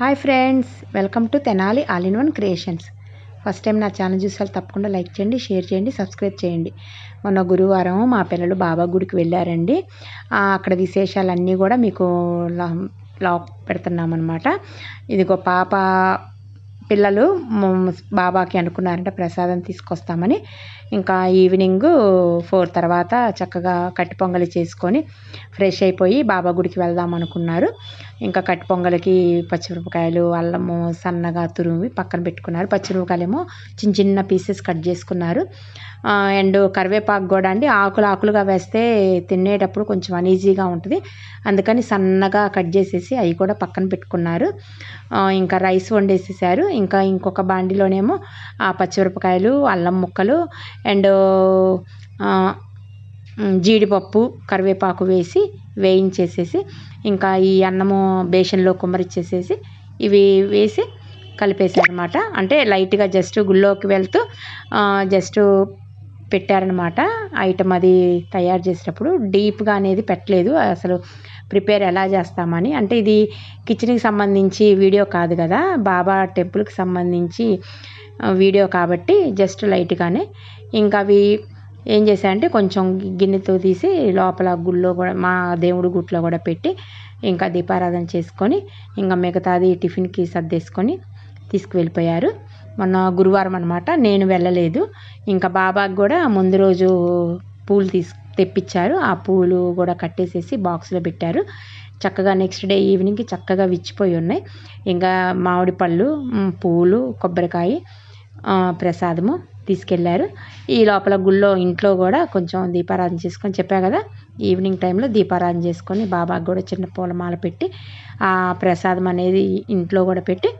Hi friends welcome to Tenali all in one creations first time నా channel చూసారు తప్పకుండా like చేయండి share చేయండి సబ్స్క్రైబ్ చేయండి. మొన్న గురువారం మా పిల్లలు బాబా గుడికి వెళ్ళారండి. అక్కడ విశేషాలన్నీ కూడా మీకు లా- లాక్ పెడుతున్నామన్నమాట. ఇదిగో పాప పిల్లలు బాబాకి అనుకున్నారంట ప్రసాదం తీసుకొస్తామని. ఇంకా ఈవినింగ్ ఫోర్ తర్వాత చక్కగా కట్టి పొంగలి చేసుకొని ఫ్రెష్ అయిపోయి బాబా గుడికి వెళ్దాం అనుకున్నారు. ఇంకా కట్టి పొంగలికి పచ్చిమిరపకాయలు అల్లము సన్నగా తురుమి పక్కన పెట్టుకున్నారు. పచ్చిమిరపకాయలేమో చిన్న చిన్న పీసెస్ కట్ చేసుకున్నారు. అండ్ కరివేపాకు కూడా అండి. ఆకులు ఆకులుగా వేస్తే తినేటప్పుడు కొంచెం అనీజీగా ఉంటుంది. అందుకని సన్నగా కట్ చేసేసి అవి కూడా పక్కన పెట్టుకున్నారు. ఇంకా రైస్ వండేసేసారు. ఇంకా ఇంకొక బాండిలోనేమో ఆ పచ్చిమిరపకాయలు అల్లం ముక్కలు అండ్ జీడిపప్పు కరివేపాకు వేసి వేయించేసేసి ఇంకా ఈ అన్నము బేషన్లో కుమ్మరిచ్చేసేసి ఇవి వేసి కలిపేశారనమాట అంటే లైట్గా జస్ట్ గుళ్ళోకి వెళ్తూ జస్ట్ పెట్టారనమాట ఐటమ్ అది తయారు చేసేటప్పుడు డీప్గా అనేది పెట్టలేదు. అసలు ప్రిపేర్ ఎలా చేస్తామని. అంటే ఇది కిచెన్కి సంబంధించి వీడియో కాదు కదా. బాబా టెంపుల్కి సంబంధించి వీడియో కాబట్టి జస్ట్ లైట్గానే. ఇంకా అవి ఏం చేశాయంటే కొంచెం గిన్నెతో తీసి లోపల గుళ్ళో కూడా మా దేవుడి గుట్లో కూడా పెట్టి ఇంకా దీపారాధన చేసుకొని ఇంకా మిగతాది టిఫిన్కి సర్దేసుకొని తీసుకువెళ్ళిపోయారు. మొన్న గురువారం అనమాట నేను వెళ్ళలేదు. ఇంకా బాబాకి కూడా ముందు రోజు పూలు తీసు తెప్పించారు. ఆ పూలు కూడా కట్టేసేసి బాక్స్లో పెట్టారు. చక్కగా నెక్స్ట్ డే ఈవినింగ్కి చక్కగా విచ్చిపోయి ఉన్నాయి. ఇంకా మామిడి పళ్ళు పూలు కొబ్బరికాయ ప్రసాదము తీసుకెళ్ళారు. ఈ లోపల గుళ్ళో ఇంట్లో కూడా కొంచెం దీపారాధన చేసుకొని చెప్పా కదా ఈవినింగ్ టైంలో దీపారాధన చేసుకొని బాబాకి కూడా చిన్న పూలమాల పెట్టి ఆ ప్రసాదం అనేది ఇంట్లో కూడా పెట్టి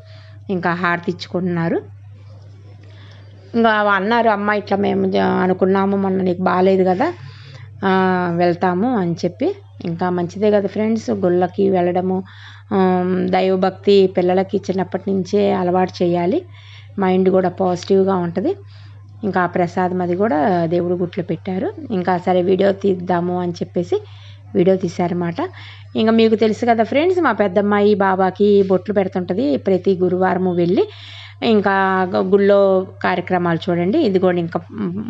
ఇంకా హారతి ఇచ్చుకుంటున్నారు. ఇంకా అన్నారు అమ్మ ఇట్లా మేము అనుకున్నాము మొన్న నీకు బాగాలేదు కదా వెళ్తాము అని చెప్పి. ఇంకా మంచిదే కదా ఫ్రెండ్స్ గుళ్ళకి వెళ్ళడము దైవభక్తి పిల్లలకి చిన్నప్పటి నుంచే అలవాటు చేయాలి. మైండ్ కూడా పాజిటివ్గా ఉంటుంది. ఇంకా ఆ ప్రసాదం అది కూడా దేవుడి గుట్లో పెట్టారు. ఇంకా సరే వీడియో తీద్దాము అని చెప్పేసి వీడియో తీశారన్నమాట. ఇంకా మీకు తెలుసు కదా ఫ్రెండ్స్ మా పెద్దమ్మాయి బాబాకి బొట్లు పెడుతుంటుంది. ప్రతి గురువారము వెళ్ళి ఇంకా గుళ్ళో కార్యక్రమాలు చూడండి. ఇది కూడా ఇంకా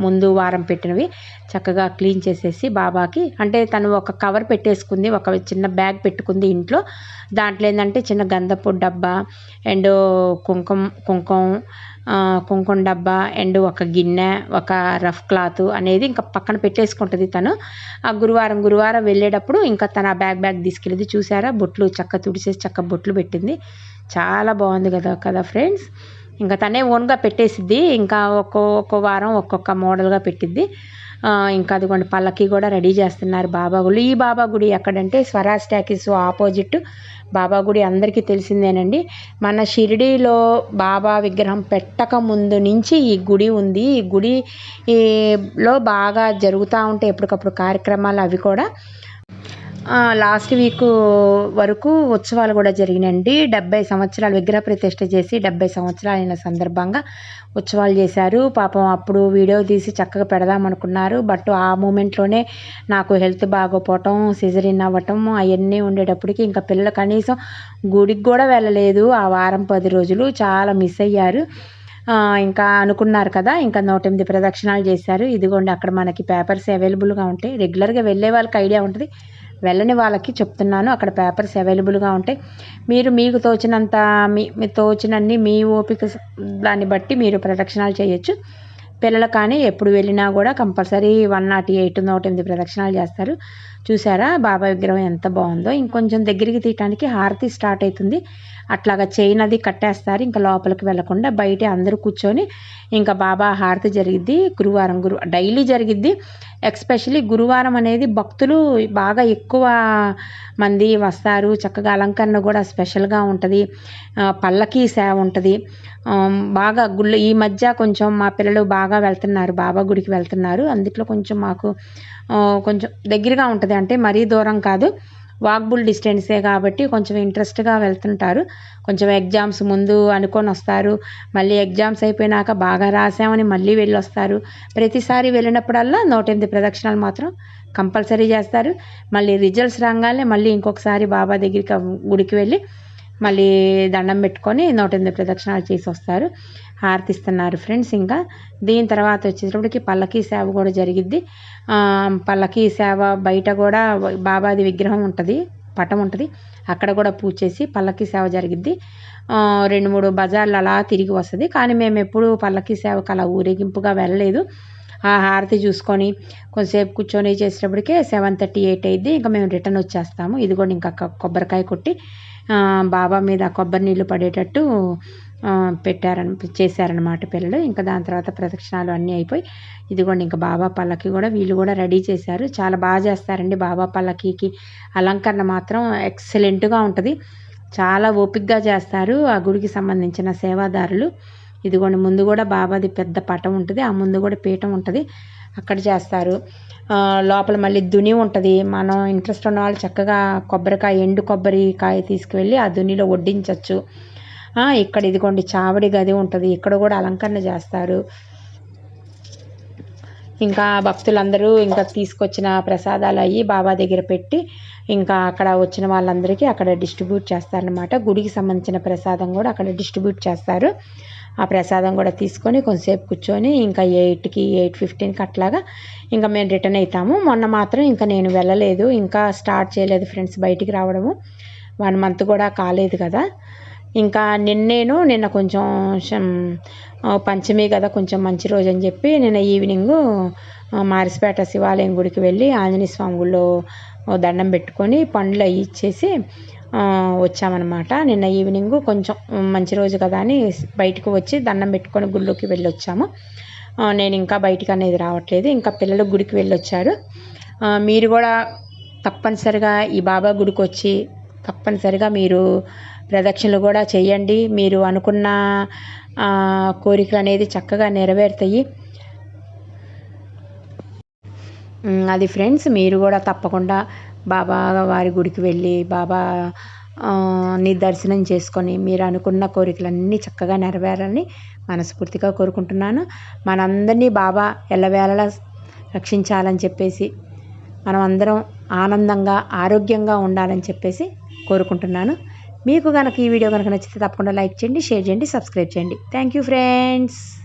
ముందు వారం పెట్టినవి చక్కగా క్లీన్ చేసేసి బాబాకి. అంటే తను ఒక కవర్ పెట్టేసుకుంది ఒక చిన్న బ్యాగ్ పెట్టుకుంది ఇంట్లో. దాంట్లో ఏంటంటే చిన్న గంధపు డబ్బా అండ్ కుంకుమ కుంకుమ కుంకుమ డబ్బా అండ్ ఒక గిన్నె ఒక రఫ్ క్లాత్ అనేది ఇంకా పక్కన పెట్టేసుకుంటుంది తను. ఆ గురువారం గురువారం వెళ్ళేటప్పుడు ఇంకా తన ఆ బ్యాగ్ బ్యాగ్ తీసుకెళ్ళేది. చూసారా? బొట్లు చక్క తుడిచేసి చక్క బొట్లు పెట్టింది. చాలా బాగుంది కదా కదా ఫ్రెండ్స్? ఇంకా తనే ఓన్గా పెట్టేసిద్ది. ఇంకా ఒక్కో ఒక్కో వారం ఒక్కొక్క మోడల్గా పెట్టిద్ది. ఇంకా అదిగోండి పల్లకి కూడా రెడీ చేస్తున్నారు బాబా గుడి. ఈ బాబా గుడి ఎక్కడంటే స్వరాజ్ టాకీస్ ఆపోజిట్ బాబా గుడి అందరికీ తెలిసిందేనండి. మన షిరిడీలో బాబా విగ్రహం పెట్టక ముందు నుంచి ఈ గుడి ఉంది. ఈ గుడిలో బాగా జరుగుతూ ఉంటాయి ఎప్పటికప్పుడు కార్యక్రమాలు అవి కూడా లాస్ట్ వీక్ వరకు ఉత్సవాలు కూడా జరిగినాయండి. డెబ్బై సంవత్సరాలు విగ్రహ ప్రతిష్ట చేసి డెబ్బై సంవత్సరాలు అయిన సందర్భంగా ఉత్సవాలు చేశారు. పాపం అప్పుడు వీడియో తీసి చక్కగా పెడదాం అనుకున్నారు. బట్ ఆ మూమెంట్లోనే నాకు హెల్త్ బాగోపోవటం సిజరిన్ అవ్వటం అవన్నీ ఉండేటప్పటికి ఇంకా పిల్లలు కనీసం గుడికి కూడా వెళ్ళలేదు. ఆ వారం పది రోజులు చాలా మిస్ అయ్యారు. ఇంకా అనుకున్నారు కదా ఇంకా నూట ఎనిమిది ప్రదక్షిణాలు చేశారు. ఇదిగోండి అక్కడ మనకి పేపర్స్ అవైలబుల్గా ఉంటాయి. రెగ్యులర్గా వెళ్ళే వాళ్ళకి ఐడియా ఉంటుంది. వెళ్ళని వాళ్ళకి చెప్తున్నాను. అక్కడ పేపర్స్ అవైలబుల్గా ఉంటాయి. మీరు మీకు తోచినంత మీ తోచినన్ని మీ ఓపిక దాన్ని బట్టి మీరు ప్రదక్షిణాలు చేయొచ్చు. పిల్లలు కానీ ఎప్పుడు వెళ్ళినా కూడా కంపల్సరీ వన్ నాట్ ఎయిట్ నూట ఎనిమిది ప్రదక్షిణాలు చేస్తారు. చూసారా? బాబా విగ్రహం ఎంత బాగుందో. ఇంకొంచెం దగ్గరికి తీయటానికి హారతి స్టార్ట్ అవుతుంది అట్లాగా చైన్ అది కట్టేస్తారు. ఇంకా లోపలికి వెళ్ళకుండా బయట అందరూ కూర్చొని ఇంకా బాబా హారతి జరిగిద్ది. గురువారం గురు డైలీ జరిగిద్ది. ఎక్స్పెషలీ గురువారం అనేది భక్తులు బాగా ఎక్కువ మంది వస్తారు. చక్కగా అలంకరణ కూడా స్పెషల్గా ఉంటుంది. పల్లకి సేవ ఉంటుంది. బాగా గుళ్ళు ఈ మధ్య కొంచెం మా పిల్లలు బాగా వెళ్తున్నారు. బాబా గుడికి వెళ్తున్నారు. అందుట్లో కొంచెం మాకు కొంచెం దగ్గరగా ఉంటుంది. అంటే మరీ దూరం కాదు. వాక్బుల్ డిస్టెన్సే కాబట్టి కొంచెం ఇంట్రెస్ట్గా వెళ్తుంటారు. కొంచెం ఎగ్జామ్స్ ముందు అనుకొని వస్తారు. మళ్ళీ ఎగ్జామ్స్ అయిపోయినాక బాగా రాసామని మళ్ళీ వెళ్ళి వస్తారు ప్రతిసారి వెళ్ళినప్పుడల్లా నూట ఎనిమిది ప్రదక్షిణాలు మాత్రం కంపల్సరీ చేస్తారు. మళ్ళీ రిజల్ట్స్ రాగానే మళ్ళీ ఇంకొకసారి బాబా దగ్గరికి గుడికి వెళ్ళి మళ్ళీ దండం పెట్టుకొని నూట ఎనిమిది ప్రదక్షిణాలు చేసి వస్తారు. హారతిస్తున్నారు ఫ్రెండ్స్ ఇంకా. దీని తర్వాత వచ్చేటప్పటికి పల్లకీ సేవ కూడా జరిగిద్ది. పల్లకీ సేవ బయట కూడా బాబాది విగ్రహం ఉంటుంది పటం ఉంటుంది. అక్కడ కూడా పూజ చేసి పల్లకీ సేవ జరిగిద్ది. రెండు మూడు బజార్లు అలా తిరిగి వస్తుంది. కానీ మేము ఎప్పుడు పల్లకీ సేవకు అలా ఊరేగింపుగా వెళ్ళలేదు. ఆ హారతి చూసుకొని కొంతసేపు కూర్చొని చేసేటప్పటికే సెవెన్ థర్టీ ఎయిట్ అయింది ఇంకా మేము రిటర్న్ వచ్చేస్తాము. ఇది కూడా ఇంకా కొబ్బరికాయ కొట్టి బాబా మీద కొబ్బరి నీళ్ళు పడేటట్టు పెట్టారని చేశారనమాట పిల్లలు. ఇంకా దాని తర్వాత ప్రదక్షిణాలు అన్నీ అయిపోయి ఇదిగోండి ఇంకా బాబా పల్లకి కూడా వీళ్ళు కూడా రెడీ చేశారు. చాలా బాగా చేస్తారండి బాబా పల్లకీకి. అలంకరణ మాత్రం ఎక్సలెంట్గా ఉంటుంది. చాలా ఓపిక్గా చేస్తారు ఆ గుడికి సంబంధించిన సేవాదారులు. ఇదిగోండి ముందు కూడా బాబాది పెద్ద పటం ఉంటుంది ఆ ముందు కూడా పీఠం ఉంటుంది అక్కడ చేస్తారు. లోపల మళ్ళీ దుని ఉంటుంది. మనం ఇంట్రెస్ట్ ఉన్న వాళ్ళు చక్కగా కొబ్బరికాయ ఎండు కొబ్బరికాయ తీసుకువెళ్ళి ఆ దునిలో వడ్డించవచ్చు ఇక్కడ ఇదిగోండి చావడి గది ఉంటుంది. ఇక్కడ కూడా అలంకరణ చేస్తారు. ఇంకా భక్తులందరూ ఇంకా తీసుకొచ్చిన ప్రసాదాలు అయ్యి బాబా దగ్గర పెట్టి ఇంకా అక్కడ వచ్చిన వాళ్ళందరికీ అక్కడ డిస్ట్రిబ్యూట్ చేస్తారనమాట గుడికి సంబంధించిన ప్రసాదం కూడా అక్కడ డిస్ట్రిబ్యూట్ చేస్తారు. ఆ ప్రసాదం కూడా తీసుకొని కొంతసేపు కూర్చొని ఇంకా ఎయిట్కి ఎయిట్ ఫిఫ్టీన్కి అట్లాగా ఇంకా మేము రిటర్న్ అవుతాము మొన్న మాత్రం ఇంకా నేను వెళ్ళలేదు ఇంకా స్టార్ట్ చేయలేదు ఫ్రెండ్స్ బయటికి రావడము. వన్ మంత్ కూడా కాలేదు కదా. ఇంకా నిన్నేను నిన్న కొంచెం పంచమి కదా కొంచెం మంచి రోజు అని చెప్పి నిన్న ఈవినింగు మారిసిపేట శివాలయం గుడికి వెళ్ళి ఆంజనేయ స్వామి దండం పెట్టుకొని పండ్లు అవి ఇచ్చేసి వచ్చామన్నమాట. నిన్న ఈవినింగ్ కొంచెం మంచి రోజు కదా అని బయటకు వచ్చి దండం పెట్టుకొని గుళ్ళోకి వెళ్ళి వచ్చాము నేను ఇంకా బయటికి అనేది రావట్లేదు. ఇంకా పిల్లలు గుడికి వెళ్ళొచ్చారు. మీరు కూడా తప్పనిసరిగా ఈ బాబా గుడికి వచ్చి తప్పనిసరిగా మీరు ప్రదక్షిణలు కూడా చేయండి. మీరు అనుకున్న కోరికలు అనేది చక్కగా నెరవేరుతాయి. అది ఫ్రెండ్స్ మీరు కూడా తప్పకుండా బాబా వారి గుడికి వెళ్ళి బాబా ని దర్శనం చేసుకొని మీరు అనుకున్న కోరికలన్నీ చక్కగా నెరవేరాలని మనస్ఫూర్తిగా కోరుకుంటున్నాను. మనందరినీ బాబా ఎల్లవేళలా రక్షించాలని చెప్పేసి మనం అందరం ఆనందంగా ఆరోగ్యంగా ఉండాలని చెప్పేసి కోరుకుంటున్నాను. మీకు కనుక ఈ వీడియో కనుక నచ్చితే తప్పకుండా లైక్ చేయండి షేర్ చేయండి సబ్స్క్రైబ్ చేయండి. Thank you friends